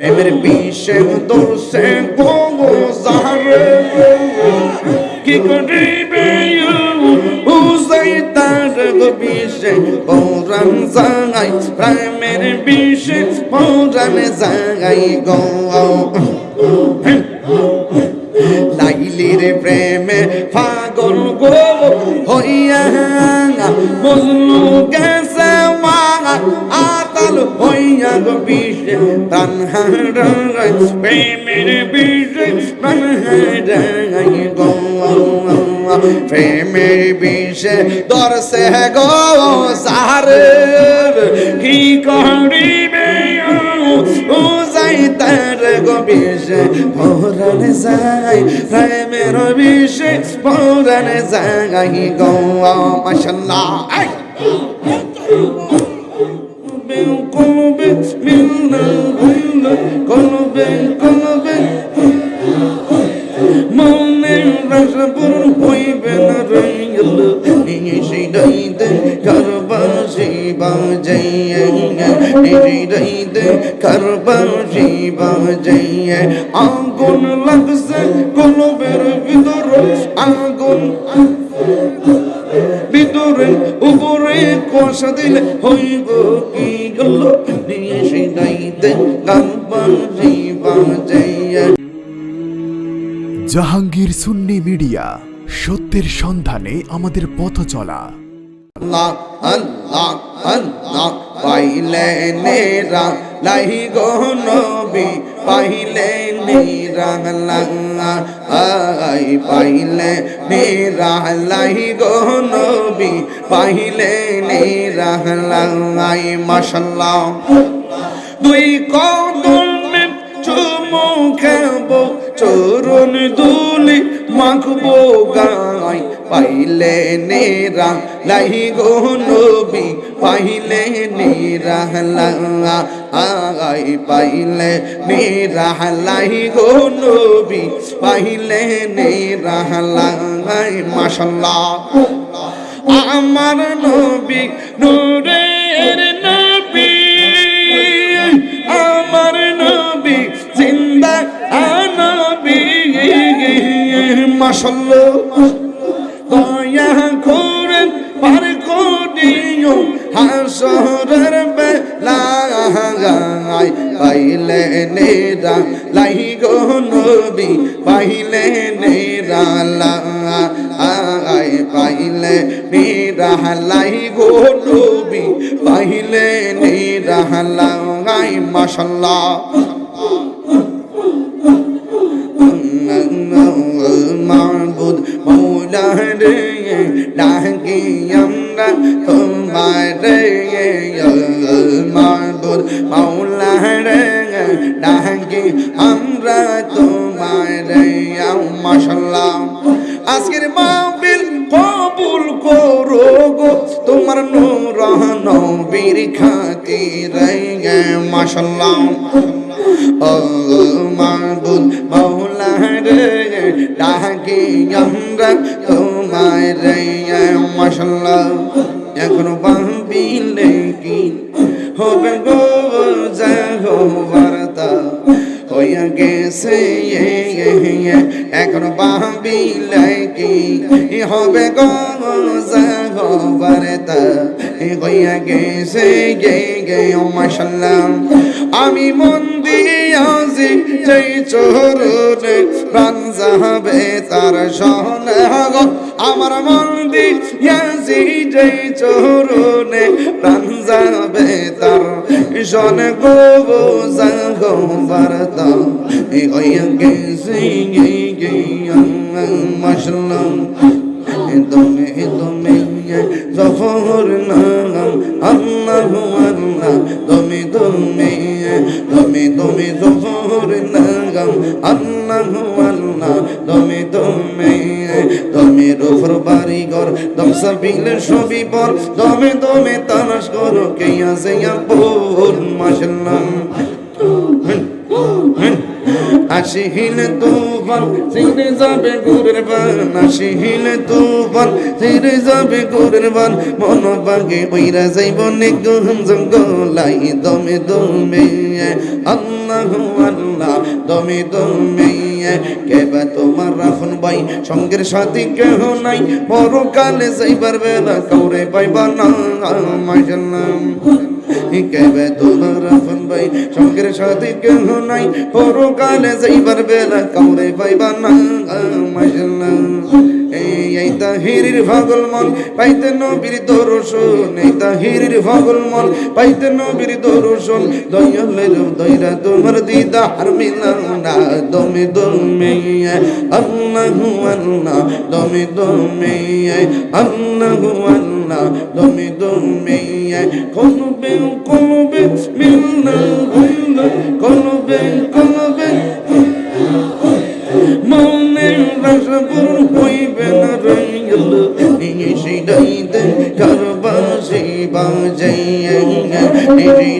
প্রেমের বিষে দোষে গোজার কি করিবে উজাই তার বিষে পৌরাণ জাগাই প্রেমের বিষে পৌরাণ জাগাই গো লাইলির প্রেমে পাগল গো হইয়া মজনু গেছে আতাল হইয়া গো বিষে, প্রাণ হারাই প্রেমের বিষে, প্রাণ হারাই গো, প্রেমের বিষে। দরসে গো সারে কি করিবে ও? যাই তার গো বিষে, পৌরাণ যাই প্রেমের বিষে, পৌরাণ যাই গো, মাশাল্লাহ। আই কলবে মিলনা হইলা কলবে কলবে। মনে রসপুর হইবে না রইল জয় সেই দইতে করবার শিবা জয় আগুন লাগছে কলবের ভিতর, আগুন ভিতরে উপরে কুয়াশা দিলে হইব কি গেল দইতে করবার শিবা জয় জাহাঙ্গীর সুন্নি মিডিয়া সত্যের সন্ধানে আমাদের পথ চলা। আল্লাহ আল্লাহ আল্লাহ পাইলে নেরা লাহি গো নবী পাইলে নেরা লাঙ্গা আই পাইলে নেরা লাহি গো নবী, পাইলে নেরা লাঙ্গাই মাশাল্লাহ দুই কদমে চুমু খাব চরণ দুলি মাখবো গাই পাইলে নেরা লাহি গো নবী, পাইলে নেরা লাগা আই পাইলে নেরা লাহি গো নবী, পাইলে নেরা লাগাই মাশাল্লাহ আমার নবী, নূরের নবী, আমার নবী, জিন্দা নবী মাশাল্লাহ দয়া করেন পার করিও হাসরের বেলায় পাইলে নেরা লাই গো নবী পাইলে নেরা লাই পাইলে নেরা লাই গো নবী পাইলে নেরা লাই মাশাল্লাহ রে ডাকি আমরা তোমার মাবুদ মৌলা রে ডাকি আমরা তোমার মাশাল্লাহ আজকের মাহফিল কবুল করো গো। তোমার নূর নবীর খাতির মাশাল্লাহ ও মাবুদ মৌলা রে ডাকি আমরা তোমার রে মাশাল্লাহ এখন বাবিলে কি হবে গো? যাহো বার্তা। হইয়া গেছে এখন বাবিলে কি হবে গো যাহো বার্তা হইয়া গেছে গে গে মাশাল্লাহ। আমি মন দিয়াছি যেই চোরনে প্রাণ যাবে, তার সহনে আমার মন্দির দিয়াছি যেই চোরনে প্রাণ যাবে তার। সনে গোব গে গে মাশাল্লাহ দমে দমে জফর নাম আল্লাহ আল্লাহ। দমে দমে দমে দমে জফর নাম আল্লাহ আল্লাহ। দমে দমে দমে রফর বাড়িঘর, দম সাবিলে সবই পর। দমে দমে তালাশ করো, কে আছে আপন মাশাল্লাহ। আসিহিন তুফান ছিঁড়ে যাবে গুরের বান আসিহিন তুফান ছিঁড়ে যাবে গুরের বান, মন বাগে ওইরা যাইব নেগুম জঙ্গলাই দমে দমে। আল্লাহ আল্লাহ, দমে দমে। কেবা তোমার রাখুন ভাই, সঙ্গের সাথী কেহ নাই। পরকালে যাইবার বেলা কাউরে পাইবা না মাশাল্লাহ কেবে তোমার রাখুন ভাই, সঙ্গের সাথী কেহ নাই। পরকালে যাইবার বেলা কাউরে পাইবা না মাশাল্লাহ এই তাহিরির ভাগল মন, পাইতে নবীর দর্শন, এই তাহিরির ভাগল মন, পাইতে নবীর দর্শন, দয়ালের দয়রা তোমার দিদার মিলাও না, দমে দমে, আল্লাহু আল্লাহ, দমে দমে, আল্লাহু আল্লাহ, দমে দমে, কলবে কলবে, মিলনা হইলা, কলবে কলবে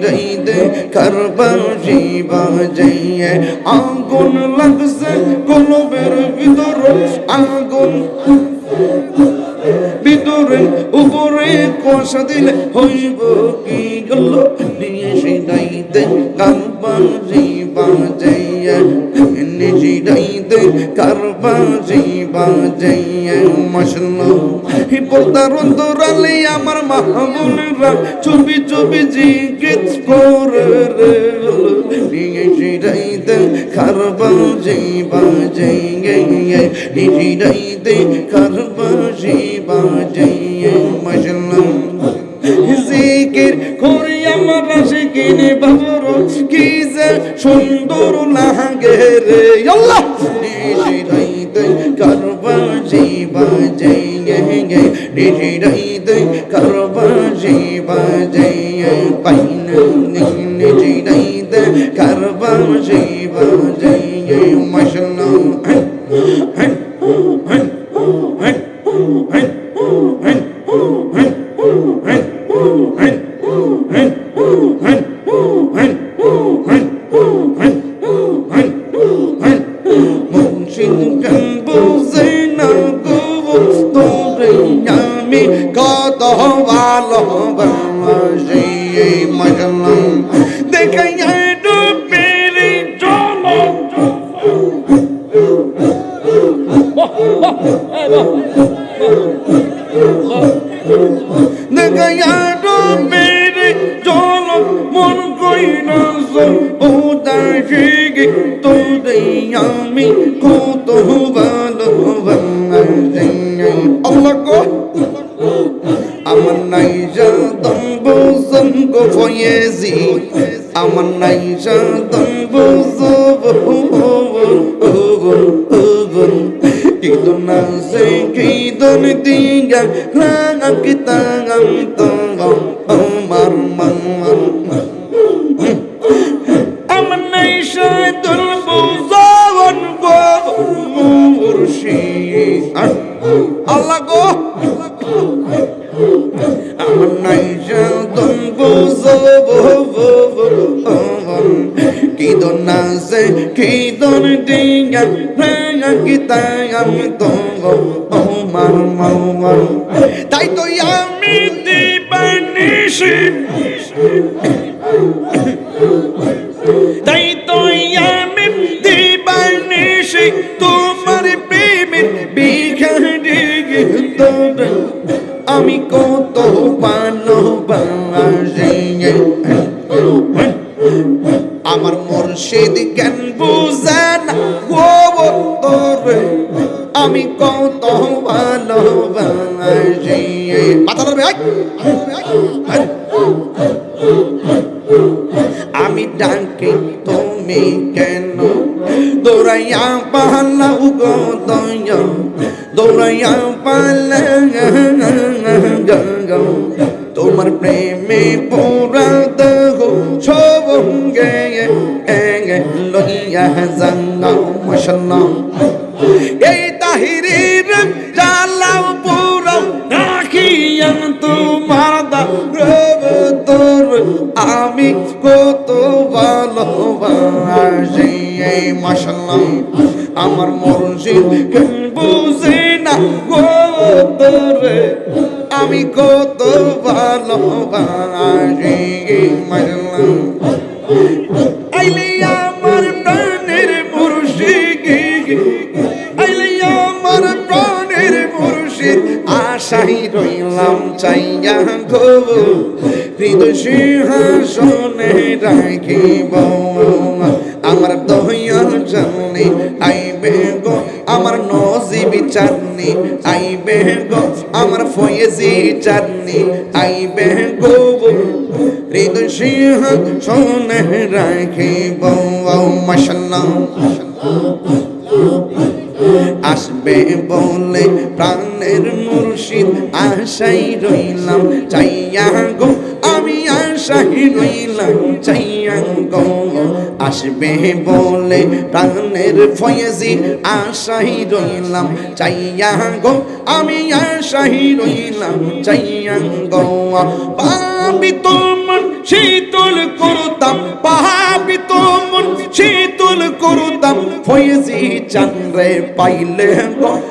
নিশিরাইতে কারবাসি বাজাইয়ে আগুন লাগছে কলবের ভিতর আগুন ভিতরে উপরে কষা দিলে হইব কি গেল নিয়ে সিনাইতে কারবাসি বাজাইয়া, নিজি রাইতে কারবাসি বাজাইয়া। মশলা হি পর্দার আমার মাহবুবরা ছবি ছবি জিজ্ঞেস করে রে। নিয়ে সিনাইতে কারবাসি বাজাইয়া মশলা জিকির করি আমার আশিকিনে বাবর কি যে সুন্দর লাগে রে। আল্লাহ! নিশিরাইতে কারবাজি বাজাই গে গে নিশিরাইতে কারবাজি বাজাই পাইনা নিশিরাইতে কারবাজি বাজাই মাশাল্লাহ হন হন মন কইনা উদাসী তোরে আমি কত ভালোবাসি আল্লাহ গো আমার নাই জাদম বুঝন গো ফয়েজি আমার নাই জাদম বুঝন দিগা রাঙা কিতাঙাম তো আমার মন আমার নাই জাদম বুঝন গো মুর্শিদ আল্লাহ গো আমার নাই জাদম বুঝন কি দন আছে কি দন দিগা রাঙা কিতাঙাম তো আমার মন তাই তো আমি দিবানিশি তাই তো আমি দিবানিশি তোমার প্রেমের বিঘারে তোর আমি কত ভালোবাসি আমার মুর্শিদ জ্ঞান বুঝে না ও তোরে, আমি কত ভালোবাসি মাথা ধরবে। আমি ডাকি, তুমি কেন? দৌড়াইয়া পালাও গো দয়, দৌড়াইয়া পালা গো। তোমার প্রেমে পুরা দেহ সবঙ্গে লইয়া জাঙ্গা মশাল্লাহ এই তাহিরির পুরা রাখিয়া তোমার দা তোর। আমি কত ভালোবাসি মাশাল্লাহ আমার আমি কত ভালোবাসি আমার প্রাণের মুর্শিদ আমার প্রাণের মুর্শিদ, আশাই রইলাম চাইয়া গো হৃদয় সিংহাসনে রাখিব চাননি আইবে গো, আমার ফয়েজি চাননি আইবে গো হৃদয় সিংহাসনে রাখিব মাশাল্লাহ আসবে বলে প্রাণের মুর্শিদ আশাই রইলাম, চাইয়া গো, আমি আশাই রইলাম চাইয়া গো আসবে বলে প্রাণের ফয়েজি আশাই রইলাম চাইয়া গো আমি আশাই রইলাম চাইয়া গো পাবি তোমার শীতল করতাম পাবি তোমার শীতল করতাম ফয়েজি চান্দ্রে পাইলে গো।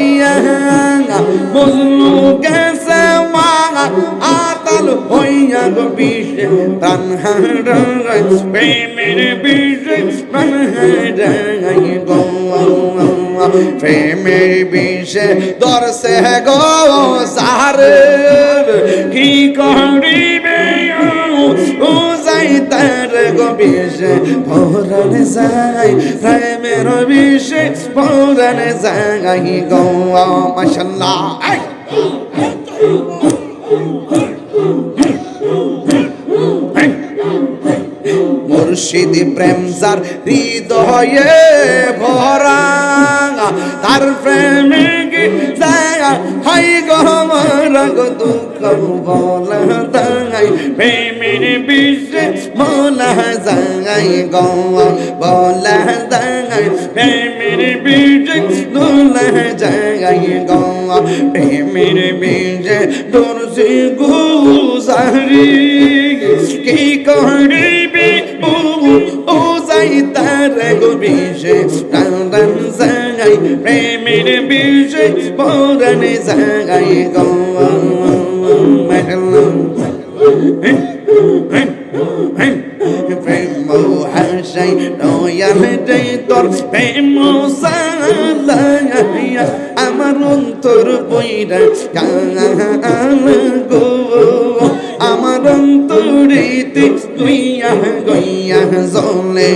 হইয়া মজনু গেছে মাগা আতাল হইয়া গো বিষে প্রাণ হারাই প্রেমের বিষে প্রাণ হারাই গো প্রেমের বিষে দর্শে গো সারে কি করিবে তার গো বিষে পৌরাণ যাই প্রেমের বিষে পৌরাণ যাই গো, মাশাল্লাহ। মুর্শিদ প্রেম হৃদয়ে ভরা। তার প্রেমে জায়গা হাই গো মারা গো দুঃখ বলা দাই প্রেমের বিষে বলা জাগাই গো বলা দাই প্রেমের বিষে দোলা জাগাই গো প্রেমের বিষে দোরসি গুজারি। কি করিবি? ও যাই তার গো জাগাই প্রেমের বিষে পরাণ জাগাই প্রেম হাসাই নয়াল দে তোর প্রেম আমার অন্তর বইরা কাল গো আমার অন্তরেতে গইয়া গইয়া জলে।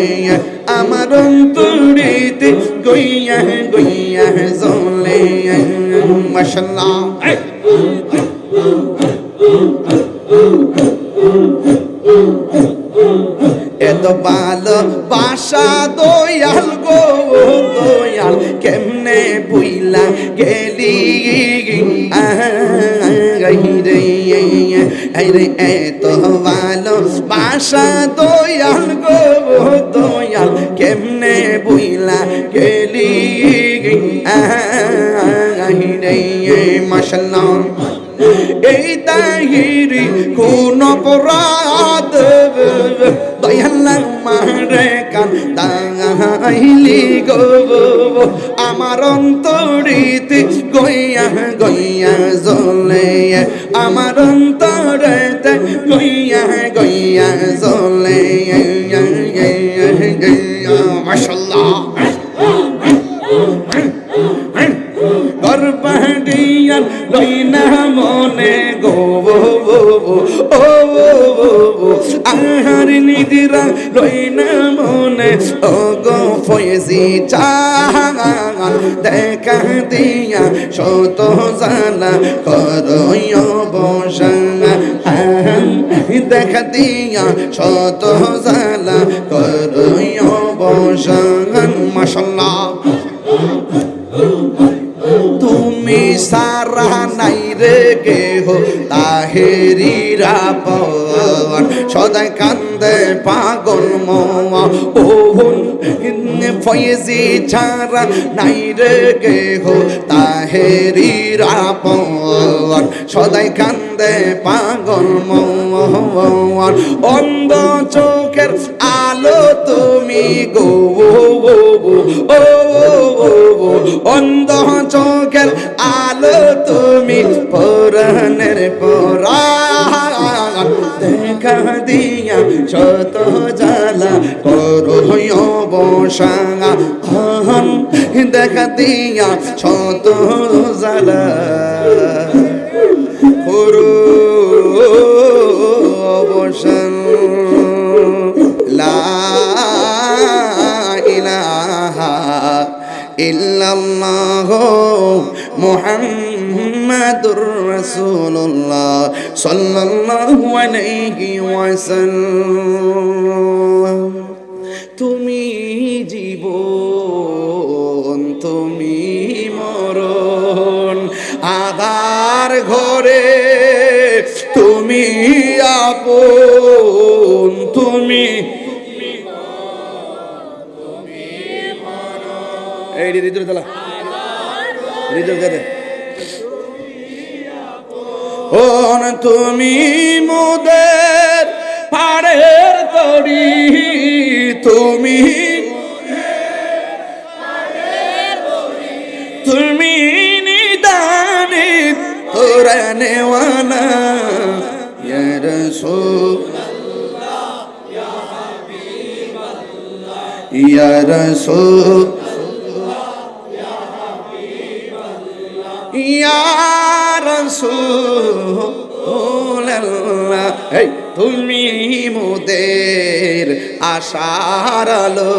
আমার অন্তরেতে গইয়া গইয়া জলে। মাশাল্লাহ এত ভালো বাসা দয়াল গো, দয়াল, কেমনে বুইলা গেলি? রে এত ভালো বাসা দয়াল গো দয়াল কেমনে বুইলা গেলি রে মাশাল্লাহ এই তাহিরি কোন অপরাধ দয়াল্লা মারে কান দাইলি গো। আমার অন্তরিতে গইয়া গইয়া জলে আমার অন্তরেতে গইয়া গইয়া জলে নিদিরা লই মনে ও ফয়েজি চান দেখা দিয়া শত জানা করয় বসান দেখা দিয়া শত জানা করয় বসান মাশাল্লাহ। তুমি সারা নাই রে কেহ, তাহেরিরা পন সদাই কান্দে পাগল মোয়া। ওহন ফয়েজি ছাড়া নাই রে কেহ তাহেরিরা পন সদাই কান্দে পাগল মোয়া। অন্ধ চোখের আলো তুমি গো ও অন্ধ চোখের আলো তুমি পরাণের শত জ্বালা করো বসাঙা। হন দেখা দিয়া শত জ্বালা। করো অবসান লা ইলাহা ইল্লাল্লাহ মুহাম্মাদুর রাসূলুল্লাহ সাল্লাল্লাহু আলাইহি ওয়াসাল্লাম। তুমি মরণ? আধার ঘরে তুমি আপন তুমি তুমি মোদের পাড়ের তরি তুমি তোরা নেওয়ানা ইয়া রাসূল ইয়া রাসূল ইয়া রাসূলুল্লাহ। এই তুমি মোদের আশার আলো,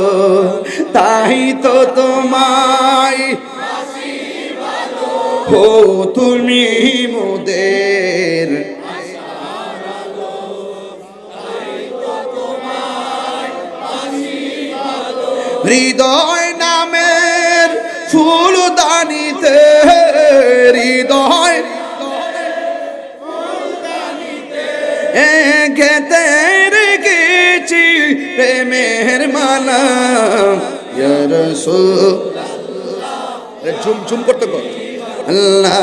তাই তো তোমায় ও তুমি মোদের। হৃদয় নামের ফুল দানিতে, হৃদয় গেতে রেখেছি প্রেমের মালা। ঝুম ঝুম করতে কর। আল্লাহ,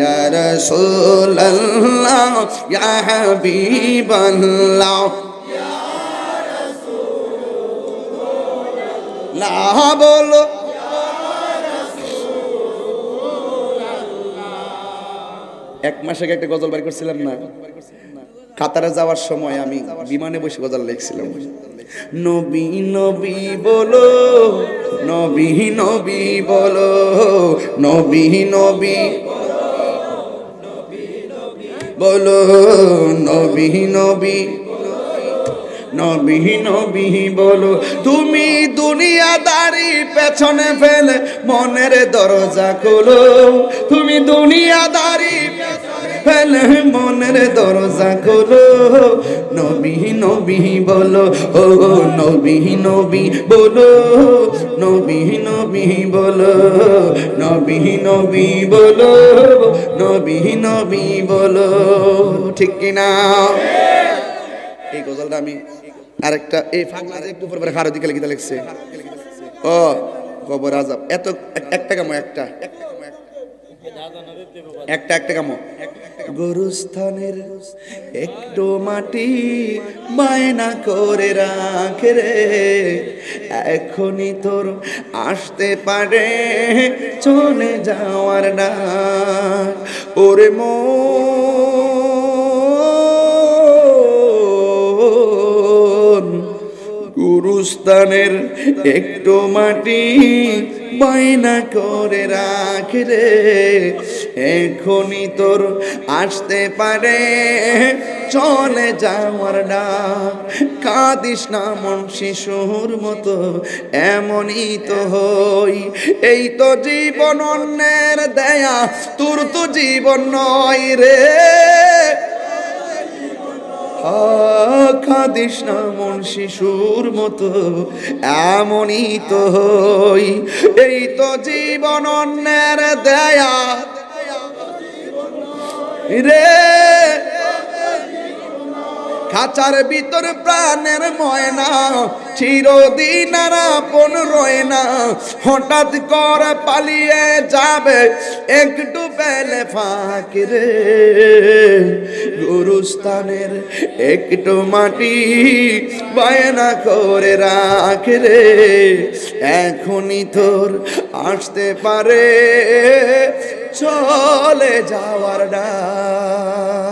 ইয়া রাসূল আল্লাহ বলো। এক মাস আগে একটা গজল বাড়ি করছিলাম না? কাতারে যাওয়ার সময় আমি বিমানে বসে গজল লিখছিলাম। নবী নবী বলো, নবী নবী বলো, নবী নবী বলো, নবী নবী নবী নবী বলো, তুমি দুনিয়াদারি পেছনে ফেলে মনের দরজা খোলো, তুমি দুনিয়াদারি ফেলে মনের দরজা খোলো। নবী নবী বলো, ও নবী নবী বলো, নবী নবী বলো, নবী নবী বলো, নবী নবী বলো, ঠিক কিনা? এই গজলটা আমি আরেকটা, এই যে একটু পরে খারো দিকে লিখিতে লিখছে। ও, কবর আজাব এত, এক- একটা কামো একটা একটা? একটা একটা কামো। গুরুস্থানের একটু মাটি বায়না করে রাখে রে। এখনই তোর আসতে পারে, চলে যাওয়ার ডাক। ওরে মন গুরুস্থানের একটু মাটি বাইনা করে রাখ রে। এখনই তোর আসতে পারে। চলে যাওয়ার ডাক। কাঁদিস না মন শিশুর মতো, এমনই তো হই। এই তো জীবন অন্যের দেয়া, তোর তো জীবন নয় রে। কাঁদিস না মন শিশুর মতো, এমনই তো হই। এই তো জীবন অন্যের দেয়া। রে, খাঁচার ভিতর প্রাণের ময়না, চিরদিন আর আপন রয় না। হঠাৎ করে পালিয়ে যাবে একটু পেলে ফাঁক রে। গুরুস্থানের একটু মাটি বায়না করে রাখ রে। এখনই তোর আসতে পারে চলে যাওয়ার ডাক।